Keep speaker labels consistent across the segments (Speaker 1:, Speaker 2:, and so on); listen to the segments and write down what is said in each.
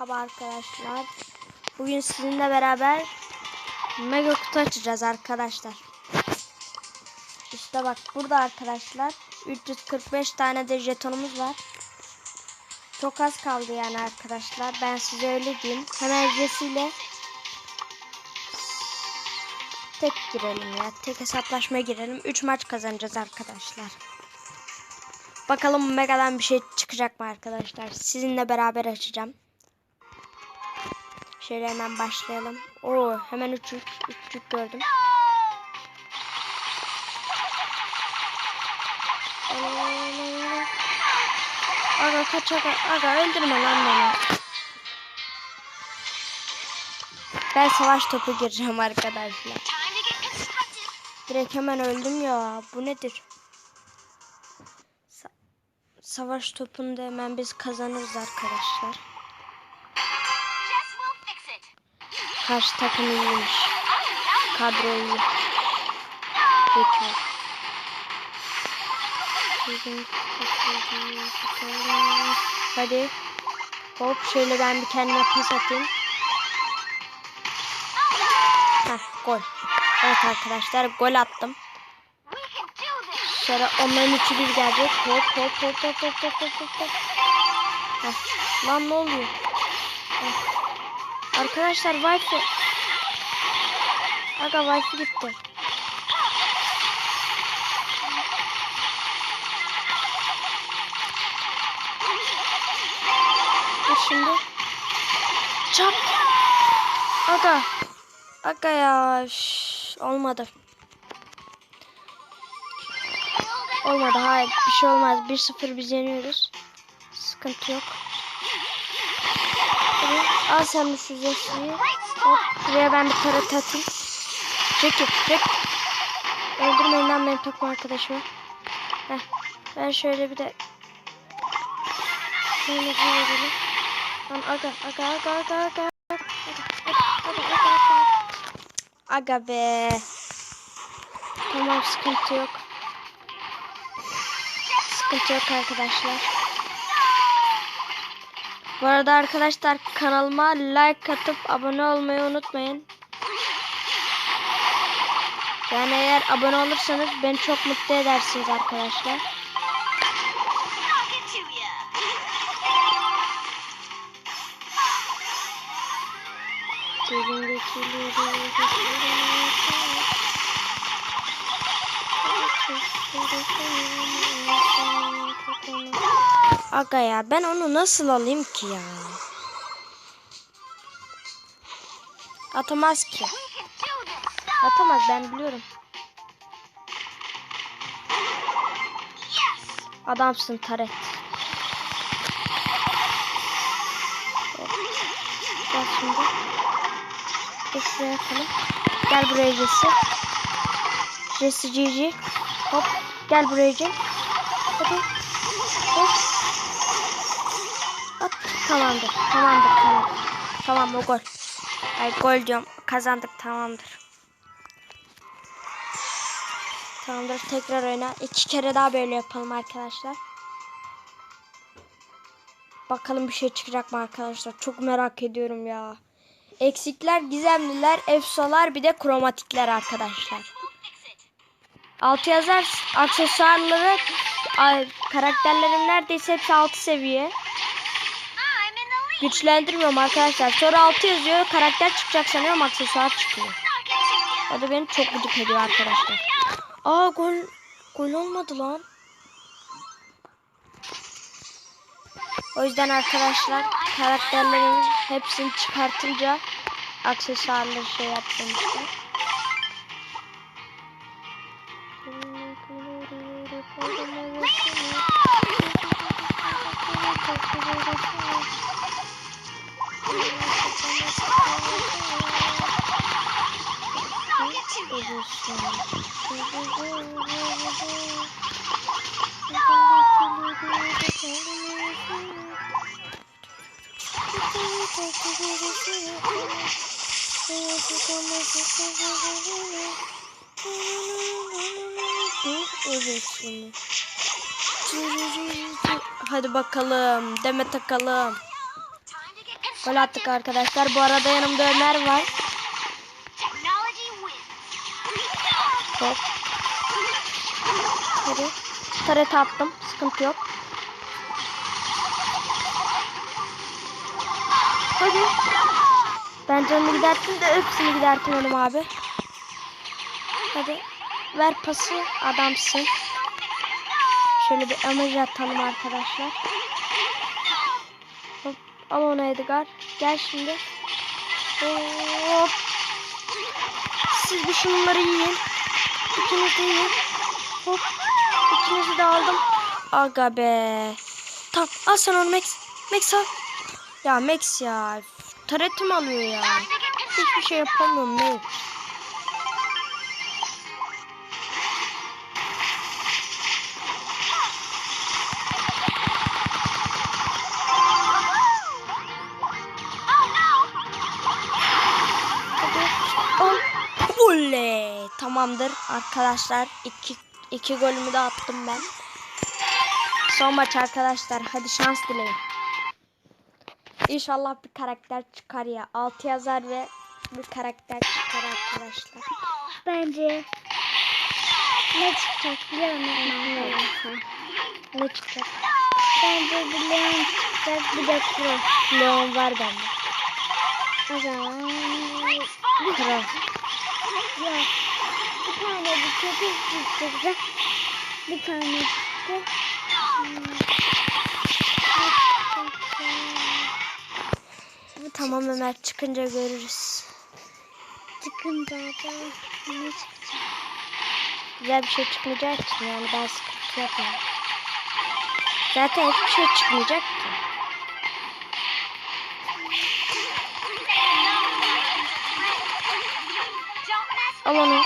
Speaker 1: Merhaba arkadaşlar. Bugün sizinle beraber mega kutu açacağız arkadaşlar. İşte bak burada arkadaşlar 345 tane de jetonumuz var. Çok az kaldı yani arkadaşlar. Ben size öyle diyeyim. Hemen tek girelim ya. Tek hesaplaşmaya girelim. 3 maç kazanacağız arkadaşlar. Bakalım Mega'dan bir şey çıkacak mı arkadaşlar? Sizinle beraber açacağım. Şöyle hemen başlayalım. Oo hemen üçlük, üçlük gördüm. Aga kaç aga. Aga öldürme lan beni. Ben savaş topu gireceğim arkadaşlar. Direkt hemen öldüm ya. Bu nedir? Sa- savaş topunda hemen biz kazanırız arkadaşlar. Karşı takım iyiymiş. Kadro iyi. Peki. Hadi. Hop şöyle ben bir kendime pas atayım. Heh gol. Evet arkadaşlar gol attım. Sonra onların üçü bir gelecek. Hop hop hop hop hop hop hop. hop. Heh. Lan ne oluyor? Heh. Arkadaşlar wifi. Aga wifi gitti. Dur şimdi. Çap. Aga. Aga ya. Şş, olmadı. Olmadı. Hayır. Bir şey olmaz. 1-0 biz yeniyoruz. Sıkıntı yok. Al sen de şu zekiyi. Hop buraya ben bir para atayım. Zeki zek. Öldürmeyin lan benim takma arkadaşımı. Heh. Ben şöyle bir de. Şöyle bir şey verelim. Lan aga aga aga aga aga. Aga be. Tamam sıkıntı yok. Sıkıntı yok arkadaşlar. Bu arada arkadaşlar kanalıma like atıp abone olmayı unutmayın. Yani eğer abone olursanız beni çok mutlu edersiniz arkadaşlar. Aga ya ben onu nasıl alayım ki ya? Atamaz ki. Atamaz ben biliyorum. Adamsın Taret. Gel şimdi. Şuraya yapalım. Gel buraya Jesse. Jesse GG. Hop. Gel buraya Jesse. Hadi. Tamamdır. Tamamdır. Tamam. Tamam o gol. Ay gol diyorum. Kazandık. Tamamdır. Tamamdır. Tekrar oyna. İki kere daha böyle yapalım arkadaşlar. Bakalım bir şey çıkacak mı arkadaşlar. Çok merak ediyorum ya. Eksikler, gizemliler, efsalar bir de kromatikler arkadaşlar. Altı yazar aksesuarları karakterlerin neredeyse hepsi 6 seviye. Güçlendirmiyorum arkadaşlar. Sonra 6 yazıyor. Karakter çıkacak sanıyorum aksesuar çıkıyor. O da beni çok gıcık ediyor arkadaşlar. Aa gol gol olmadı lan. O yüzden arkadaşlar karakterlerin hepsini çıkartınca aksesuarları şey yaptım işte. Hadi bakalım. Deme takalım. Gol attık arkadaşlar. Bu arada yanımda Ömer var. Hop. Hadi. Taret attım. Sıkıntı yok. Hadi. Ben canını giderttim de hepsini gidertmedim abi. Hadi. Ver pası. Adamsın. Şöyle bir emoji atalım arkadaşlar. Hop. Al onu Edgar. Gel şimdi. Hop. Siz bir şunları yiyin. İkiniz de yiyin. Hop. İkinizi de aldım. Aga be. Tamam al sen onu Max. Max al. Ya Max ya. Taretim alıyor ya. Hiçbir şey yapamıyorum Max. Tamamdır arkadaşlar. İki, iki golümü de attım ben. Son maç arkadaşlar. Hadi şans dileyin. İnşallah bir karakter çıkar ya. Altı yazar ve bir karakter çıkar arkadaşlar.
Speaker 2: Bence ne çıkacak biliyor musun?
Speaker 1: Ne çıkacak?
Speaker 2: Bence bir Leon çıkacak bir de Kuro.
Speaker 1: Leon var bende.
Speaker 2: O zaman
Speaker 1: Kral.
Speaker 2: Yok. Bir tane bir köpek çıkacak. Bir tane de hmm,
Speaker 1: Tamam Ömer çıkınca görürüz.
Speaker 2: çıkınca da ne çıkacak?
Speaker 1: Güzel bir şey çıkmayacak için yani ben sıkıntı yapmam. Zaten hiçbir şey çıkmayacak ki. Al onu.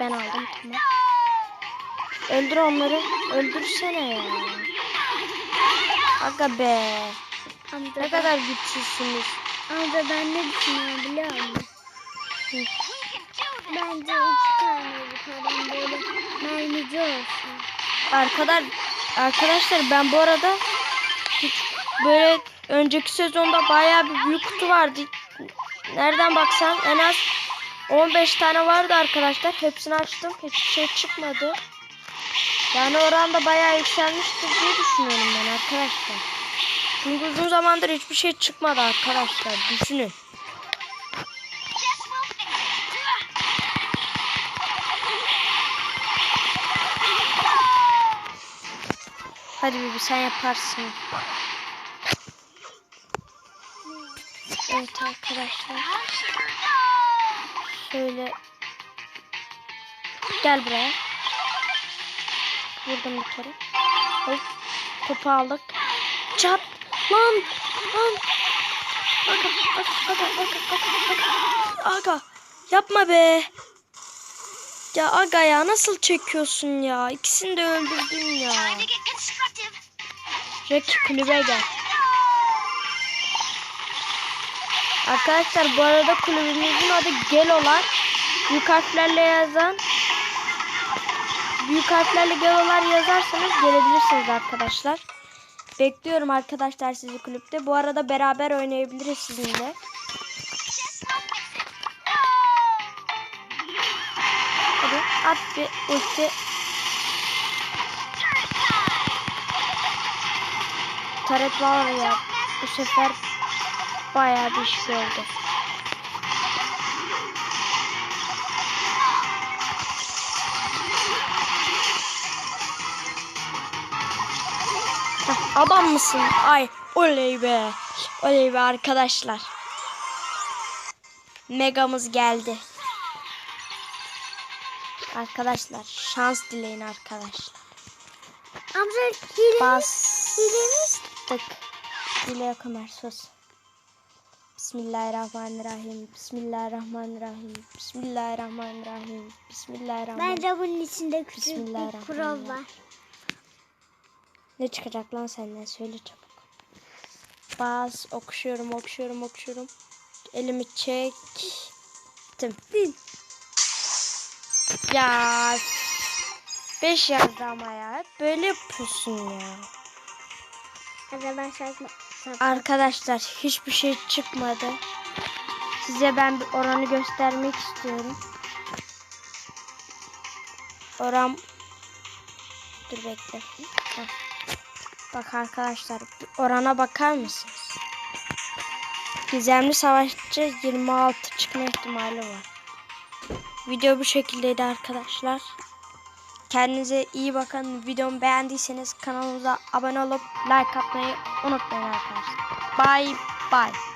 Speaker 1: Ben aldım tamam. Öldür onları. Öldürsene ya. Aga be.
Speaker 2: Amca,
Speaker 1: Ne kadar güçsüzsünüz.
Speaker 2: amca ben ne düşünüyorum biliyor musun?
Speaker 1: Hı.
Speaker 2: Bence iki tane tane böyle mermici olsun.
Speaker 1: Arkadaşlar arkadaşlar ben bu arada böyle önceki sezonda bayağı bir büyük kutu vardı. Nereden baksan en az 15 tane vardı arkadaşlar. Hepsini açtım. Hiçbir şey çıkmadı. Yani oranda bayağı yükselmiştir diye düşünüyorum ben arkadaşlar. Çünkü uzun zamandır hiçbir şey çıkmadı arkadaşlar. Düşünün. Hadi Bibi sen yaparsın. Evet arkadaşlar. Şöyle. Gel buraya. Vurdum bir kere. Hop. Topu aldık. Çat. Lan. Lan. Aga. Aga. Aga. Aga. Aga. Aga. Yapma be. Ya aga ya nasıl çekiyorsun ya? İkisini de öldürdün ya. Jack kulübe gel. Arkadaşlar bu arada kulübümüzün adı Gel olan büyük harflerle yazan büyük harflerle Gel olan yazarsanız gelebilirsiniz arkadaşlar. Bekliyorum arkadaşlar sizi kulüpte. Bu arada beraber oynayabiliriz sizinle. Hadi at bir ulti. Taret var ya bu sefer bayağı bir iş gördü. Heh, Adam mısın? Ay oley be. Oley be arkadaşlar. Megamız geldi. Arkadaşlar şans dileyin arkadaşlar.
Speaker 2: Amca hile
Speaker 1: Bastık. Hile yok Ömer sus. Bismillahirrahmanirrahim. Bismillahirrahmanirrahim. Bismillahirrahmanirrahim. Bismillahirrahmanirrahim.
Speaker 2: Bence bunun içinde küçük bir kurov var.
Speaker 1: Ne çıkacak lan senden söyle çabuk. Bas okşuyorum okşuyorum okşuyorum. Elimi çektim. Ya 5 yazdı ama ya. Böyle yapıyorsun ya.
Speaker 2: Hadi başlatma.
Speaker 1: Arkadaşlar hiçbir şey çıkmadı. Size ben bir oranı göstermek istiyorum. Oran Dur bekle. Bak arkadaşlar orana bakar mısınız? Gizemli savaşçı 26 çıkma ihtimali var. Video bu şekildeydi arkadaşlar. Kendinize iyi bakın. Videomu beğendiyseniz kanalımıza abone olup like atmayı unutmayın arkadaşlar. Bye bye.